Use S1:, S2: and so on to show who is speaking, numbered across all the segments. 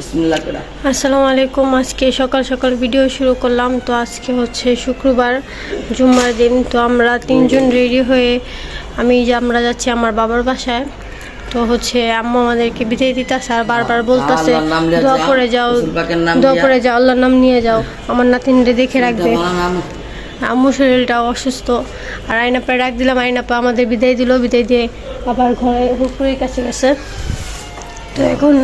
S1: বিসমিল্লাহ করে।
S2: আসসালামু আলাইকুম। আজকে সকাল সকাল ভিডিও শুরু করলাম। তো আজকে হচ্ছে শুক্রবার জুম্মার দিন। তো আমরা তিনজন রেডি হয়ে আমি যে আমরা যাচ্ছি আমার বাবার বাসায়। তো হচ্ছে আম্মু আমাদেরকে বিদায় দিতেছে আর বারবার বলতেছে দোয়া
S1: যাও,
S2: করে যাও দোয়া করে যাও। আল্লাহর নাম নিয়ে যাও। আমার নাতিনরে দেখে রাখবে। আম্মু। শরীরটা অসুস্থ। আর আইনাপা রাখ দিলাম আইনাপা আমাদের বিদায় দিল। বিদায় দিয়ে আবার ঘরে হুকুরের কাছে গেছে। তো এখন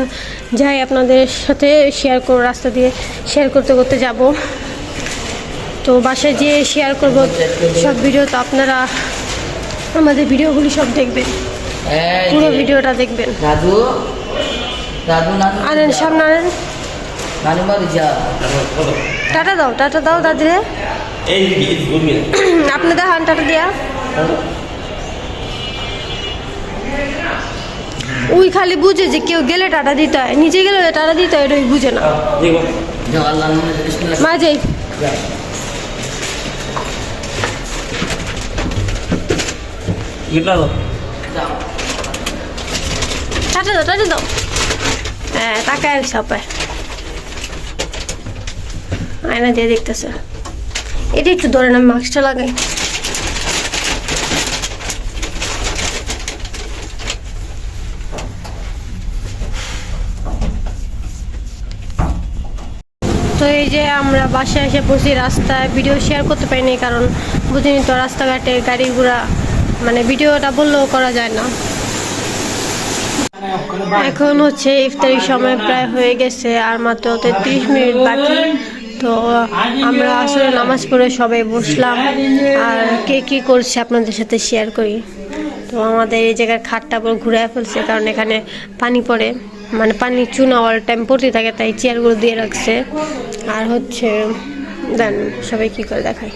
S2: যাই আপনাদের সাথে শেয়ার করব রাস্তা দিয়ে শেয়ার করতে করতে যাব। তো বাসায় যেয়ে শেয়ার করব সব ভিডিও তো আপনারা আমাদের ভিডিওগুলি সব দেখবেন। পুরো ভিডিওটা দেখবেন।
S1: দাদু দাদু
S2: আনেন সামনে আনেন।
S1: নানু বাড়ি যা।
S2: টাটা দাও টাটা দাও দাদিরে।
S3: আপনাদের ঘুরবি না
S2: আপনি দেখান টাটা দিয়া ওই খালি বুঝে যে কেউ গেলে টাটা দিতে হয় নিজে গেলে টাটা দিতে হয় এটা ওই বুঝে না।
S3: দেখব
S1: যাও আল্লাহ নামে বিসমিল্লাহ
S2: মা যাই
S3: গিটলা দাও
S1: যাও
S2: টাটা দাও টাটা দাও। হ্যাঁ টাকায় সাপায় আয়না দিয়ে দেখতেছে। এটা একটু ধরে না মাস্কটা লাগাই। এই যে আমরা বাসায় এসে বসি রাস্তায় ভিডিও শেয়ার করতে পারিনি কারণ বুঝিনি তো রাস্তাঘাটে গাড়ি ঘোড়া মানে ভিডিওটা বললেও করা যায় না। এখন হচ্ছে ইফতারির সময় প্রায় হয়ে গেছে, আর মাত্র তেত্রিশ মিনিট বাকি। তো আমরা আসলে নামাজ পড়ে সবাই বসলাম, আর কে কী করছে আপনাদের সাথে শেয়ার করি। তো আমাদের এই জায়গার খাটটা পুরো ঘুরে ফেলছে, কারণ এখানে পানি পড়ে। মানে পানি চুনা অল টাইম পড়তে থাকে, তাই চেয়ারগুলো দিয়ে রাখছে। আর হচ্ছে, দেন সবাই কী করে দেখায়।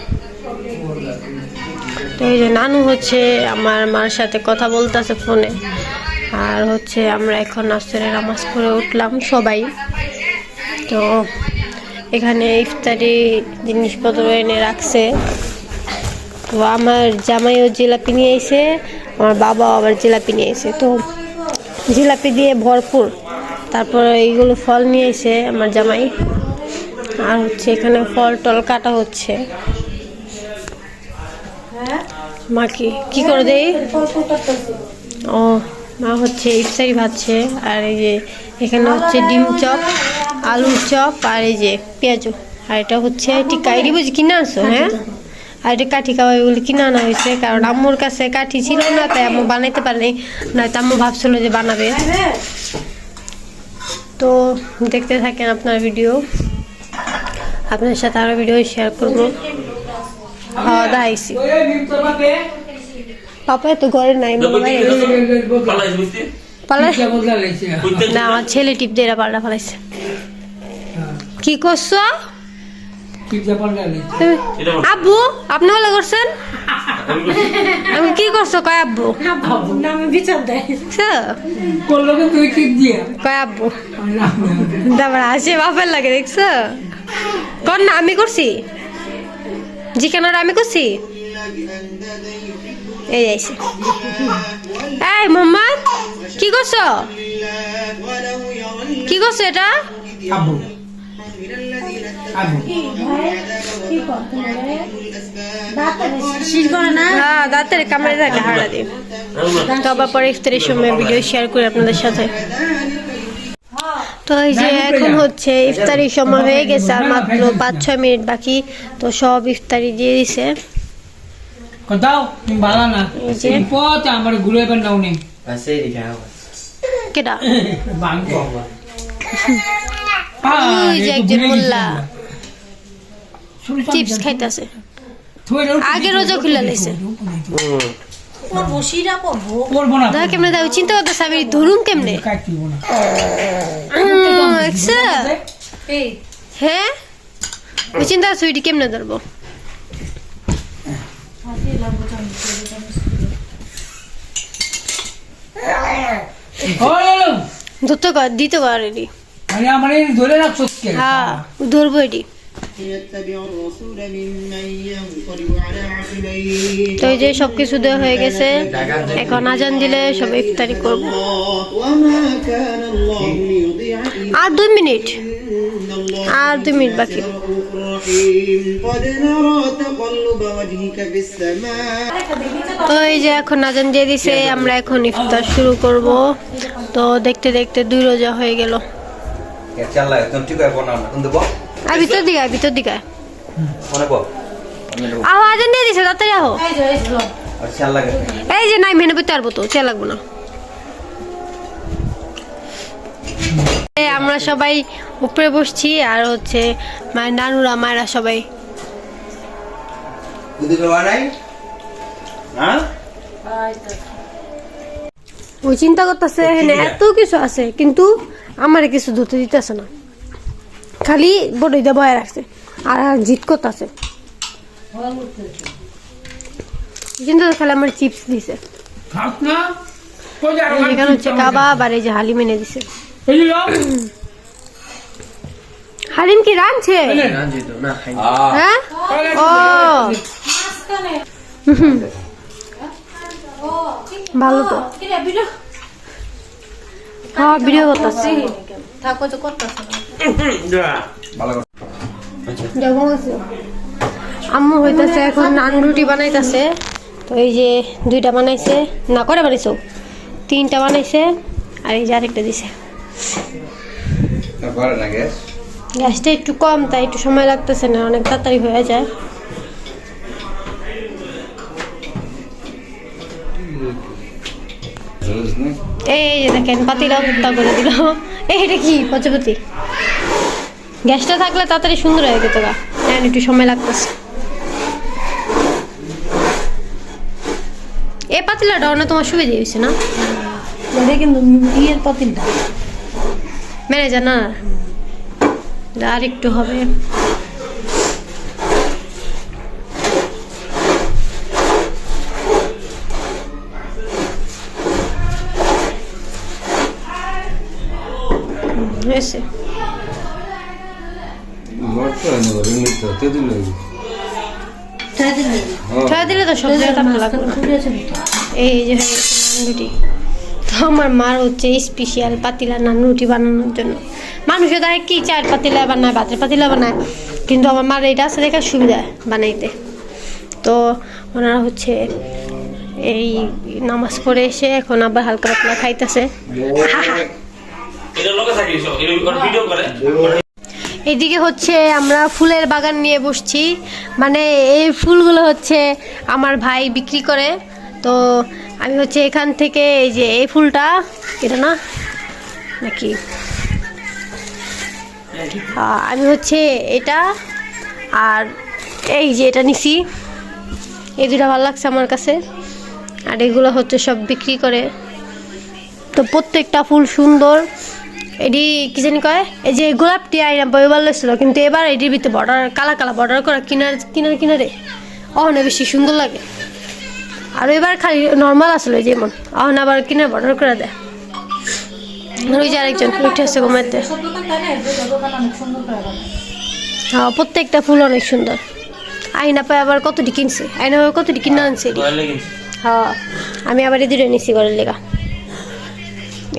S2: তো এই যে নানু হচ্ছে আমার মার সাথে কথা বলতেছে ফোনে আর হচ্ছে আমরা এখন আসরে নামাজ পড়ে উঠলাম সবাই। তো এখানে ইফতারি জিনিসপত্র এনে রাখছে। তো আমার জামাইও জিলাপি নিয়ে এসে আমার বাবাও আবার জিলাপি নিয়ে এসে তো জিলাপি দিয়ে ভরপুর। তারপর এইগুলো ফল নিয়ে এসে আমার জামাই। আর হচ্ছে এখানে ফল টল কাটা হচ্ছে। মা কি কি করে দেই? ও মা হচ্ছে ইফতারি ভাজছে। আর এই যে এখানে হচ্ছে ডিম চপ আলুর চপ আর এই যে পেঁয়াজু। আর এটা হচ্ছে এটি বুঝি কিনে আনছো হ্যাঁ? আর এটা কাঠি খাওয়া এগুলো কিনে আনা হয়েছে কারণ আম্মুর কাছে কাঠি ছিল না তাই আম্মু বানাইতে পারেনি। নয়তো আম্মু ভাবছিল যে বানাবে। তো দেখতে থাকেন আপনার ভিডিও আপনার সাথে আরও ভিডিও শেয়ার করব। খাওয়া দাওয়া আইসি। পাপা তো ঘরে নাই না আমার ছেলে টিপ দিয়ে পাল্টা ফেলাইছে কি করছ? আব্বু আপনি হলে করছেন? আমি কি করছ? কয় আব্বু? হ্যাঁ, কয় আব্বু? তারপর হাসি বাপের লাগে দেখছ? কর না আমি করছি। জিকেনার আমি করছি? এই আইছে। এই মোহাম্মদ কি করছ? কি করছ এটা? হ্যাঁ দাঁতের কামড়ে থাকে হাড়া দিয়ে। তো আবার পরে ইফতারের সময় ভিডিও শেয়ার করি আপনাদের সাথে। তো এই যে এখন হচ্ছে ইফতারির সময় হয়ে গেছে আর মাত্র পাঁচ ছয় মিনিট বাকি তো সব ইফতারি দিয়ে দিছে।
S4: কোথাও তুমি ভালো না।
S2: এই যে।
S4: এই পথ আমার ঘুরে পেন নাও নেই
S1: আছে এখানে
S2: কেটা
S4: বাঙ্ক
S2: ওই যে একজন মোল্লা চিপস খাইতেছে। আগে রোজা খুলে লাইছে
S4: পড়ব
S2: কেমনে দাও চিন্তা করতেছে আমি ধরুম কেমনে? হ্যাঁ ওই চিন্তা করছ এটি কেমনে ধরবো? ধরতে কর দিতে কর এটি
S4: মানে ধরে রাখছো
S2: হ্যাঁ ধরবো এটি। তো এই যে সব কিছু দেওয়া হয়ে গেছে এখন আজান দিলে সব ইফতারি করব। আর দুই মিনিট। আর দুই মিনিট বাকি। তো এই যে এখন আজান দিয়ে দিছে আমরা এখন ইফতার শুরু করব। তো দেখতে দেখতে দুই রোজা হয়ে গেল।
S5: চাল্লা একদম ঠিক
S2: আর ভিতর দিকে ভিতর দিকে। আজান দিয়ে দিছে তাড়াতাড়ি আহো। এই যে নাই মেনে পেতে পারব তো চে লাগবো না। আমরা সবাই উপরে বসছি আর হচ্ছে মায়ের নানুরা মায়েরা সবাই।
S5: হ্যাঁ
S2: ওই চিন্তা করতেছে এত কিছু আছে কিন্তু আমার কিছু ধুতে দিতেছে না। খালি বড়ইটা বয়ে রাখছে আর জিত করতেছে চিন্তা করে খালি আমার চিপস দিছে। এখানে হচ্ছে কাবাব আর এই যে হালিম এনে দিছে। হালিম কি রাঁধছে হ্যাঁ ও ভালো তো। হ্যাঁ ভিডিও করতেছি
S5: ভালো করে।
S2: আম্মু হইতাছে এখন নান রুটি বানাইতাছে তো এই যে দুইটা বানাইছে। না করে বানাইছো? তিনটা বানাইছে। আর এই যে আরেকটা দিছে। গ্যাসটা একটু কম তাই একটু সময় লাগতেছে না। অনেক তাড়াতাড়ি হয়ে যায়। এই যে দেখেন পাতিলা হত্যা করে দিল। এই এটা কি? পচপতি। গ্যাসটা থাকলে তাড়াতাড়ি সুন্দর হয়ে যেত গা। হ্যাঁ একটু সময় লাগতেছে। এই পাতিলাটা না তোমার সুবিধা হয়েছে না?
S6: কিন্তু ইয়ের পাতিলটা।
S2: ম্যানেজার না? আর একটু হবে। হয়েছে। দিলে তো সব না। এই যে হয়ে গেছে নান তো আমার মার হচ্ছে স্পেশাল পাতিলা নান রুটি বানানোর জন্য। মানুষে দেখে কি চার পাতিলা বানায় ভাতের পাতিলা বানায় কিন্তু আমার মার এটা আছে দেখা সুবিধা বানাইতে। তো ওনারা হচ্ছে এই নামাজ পড়ে এসে এখন আবার হালকা পাতলা খাইতেছে। এদিকে হচ্ছে আমরা ফুলের বাগান নিয়ে বসছি। মানে এই ফুলগুলো হচ্ছে আমার ভাই বিক্রি করে। তো আমি হচ্ছে এখান থেকে এই যে এই ফুলটা, এটা না? নাকি? আমি হচ্ছে এটা আর এই যে এটা নিছি। এই দুটা ভালো লাগছে আমার কাছে। আর এগুলো হচ্ছে সব বিক্রি করে। তো প্রত্যেকটা ফুল সুন্দর। এটি কি জানি কয়? এই যে গোলাপটি আইনা বইবার লাগছিল কিন্তু এবার এটির ভিতরে বর্ডার কালা কালা বর্ডার করা কিনার কিনারে কিনারে। অহনে বেশি সুন্দর লাগে। আর এবার খালি নর্মাল আসলে যেমন। অহন আবার কিনার বর্ডার করে দেয়। ওই যে আরেকজন উঠে আসছে ঘুমাইতে। হ্যাঁ প্রত্যেকটা ফুল অনেক সুন্দর। আইনা পায় আবার কতটি কিনছে? আইনা আবার কতটি কিনে আনছে হ্যাঁ আমি আবার এই দুটো নিচ্ছি ঘরের লেগা।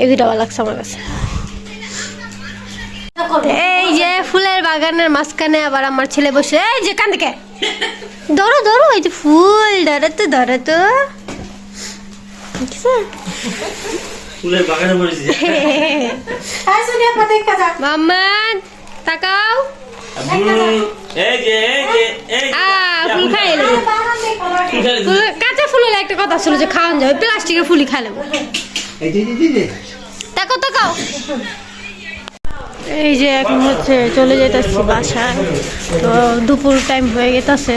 S2: এই দুটা ভালো লাগছে আমার কাছে। এই যে ফুলের বাগানের মাঝখানে আবার আমার ছেলে বসে এই যে কান থেকে। ধরো ধরো এই যে ফুল ধরো তো ধরো তো?
S3: ফুলের বাগানে।
S2: মাম্মা তাকাও। কাঁচা ফুল হলে একটা কথা ছিল যে খাওয়ান যাবে প্লাস্টিকের ফুলই খাই নেব তাকাও তাকাও। এই যে এখন হচ্ছে চলে যেতেছি বাসায়। তো দুপুর টাইম হয়ে গেতেছে।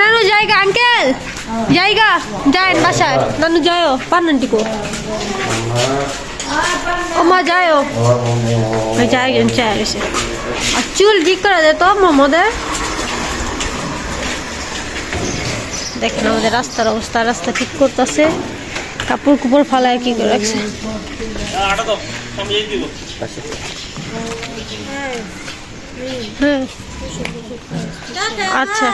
S2: নানু জায়গা আঙ্কেল জায়গা যায় বাসায়। নানু যায়ও, পান্নান্টিকো। ও মা যায়ও যাই চায় এসে আর চুল ঠিক করে দে তো মোহাম্মদের দেখেন আমাদের রাস্তার অবস্থা, রাস্তা ঠিক করতেছে। কাপড় কুপড় ফালায় কি করে? রাখছে হ্যাঁ আচ্ছা।